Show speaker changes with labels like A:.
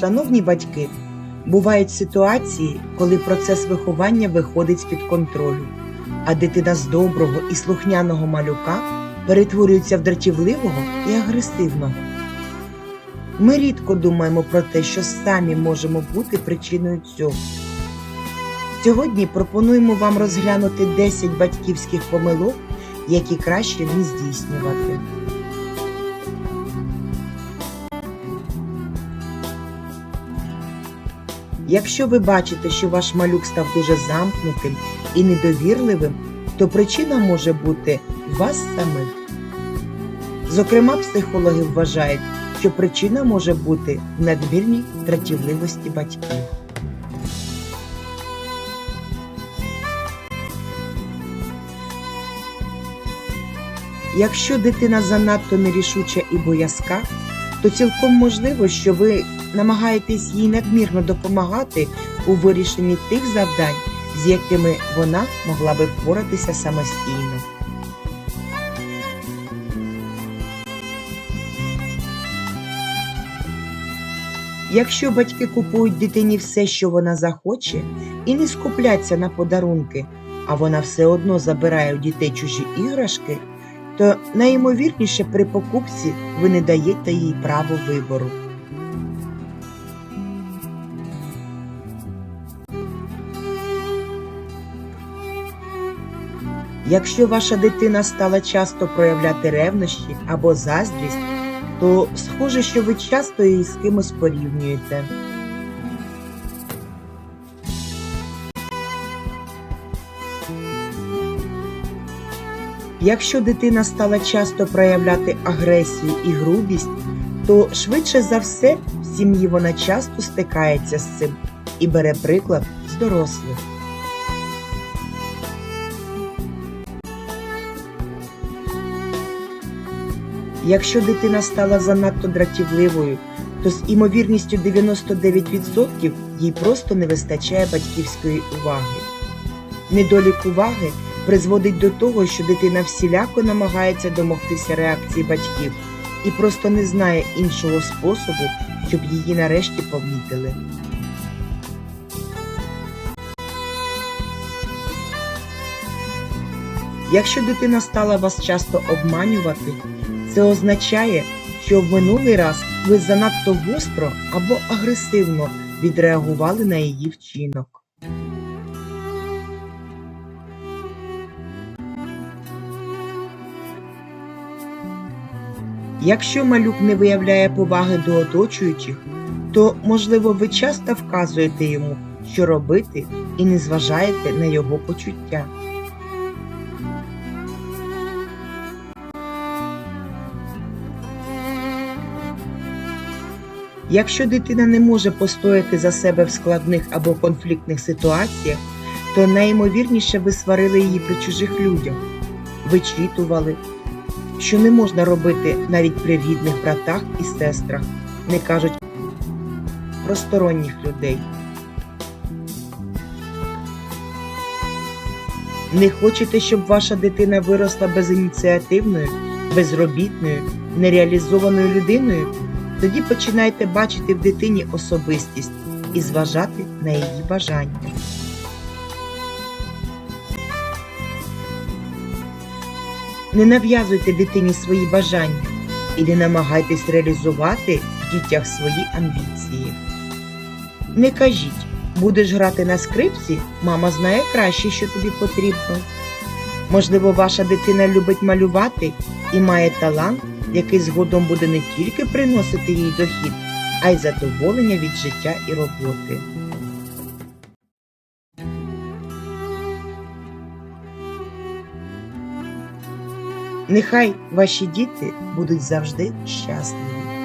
A: Шановні батьки, бувають ситуації, коли процес виховання виходить з-під контролю, а дитина з доброго і слухняного малюка перетворюється в дратівливого і агресивного. Ми рідко думаємо про те, що самі можемо бути причиною цього. Сьогодні пропонуємо вам розглянути 10 батьківських помилок, які краще не здійснювати. Якщо ви бачите, що ваш малюк став дуже замкнутим і недовірливим, то причина може бути вас самих. Зокрема, психологи вважають, що причина може бути в надмірній дратівливості батьків. Якщо дитина занадто нерішуча і боязка, то цілком можливо, що ви намагаєтесь їй надмірно допомагати у вирішенні тих завдань, з якими вона могла би впоратися самостійно. Якщо батьки купують дитині все, що вона захоче, і не скупляться на подарунки, а вона все одно забирає у дітей чужі іграшки, то найімовірніше при покупці ви не даєте їй право вибору. Якщо ваша дитина стала часто проявляти ревнощі або заздрість, то схоже, що ви часто її з кимось порівнюєте. Якщо дитина стала часто проявляти агресію і грубість, то швидше за все в сім'ї вона часто стикається з цим і бере приклад з дорослих. Якщо дитина стала занадто дратівливою, то з імовірністю 99% їй просто не вистачає батьківської уваги. Недолік уваги призводить до того, що дитина всіляко намагається домогтися реакції батьків і просто не знає іншого способу, щоб її нарешті помітили. Якщо дитина стала вас часто обманювати, це означає, що в минулий раз ви занадто гостро або агресивно відреагували на її вчинок. Якщо малюк не виявляє поваги до оточуючих, то, можливо, ви часто вказуєте йому, що робити, і не зважаєте на його почуття. Якщо дитина не може постояти за себе в складних або конфліктних ситуаціях, то найімовірніше ви сварили її при чужих людях, вичитували, що не можна робити навіть при рідних братах і сестрах, не кажуть про сторонніх людей. Не хочете, щоб ваша дитина виросла безініціативною, безробітною, нереалізованою людиною? Тоді починайте бачити в дитині особистість і зважати на її бажання. Не нав'язуйте дитині свої бажання і не намагайтесь реалізувати в дітях свої амбіції. Не кажіть, будеш грати на скрипці, мама знає краще, що тобі потрібно. Можливо, ваша дитина любить малювати і має талант, який згодом буде не тільки приносити їй дохід, а й задоволення від життя і роботи. Нехай ваші діти будуть завжди щасливі.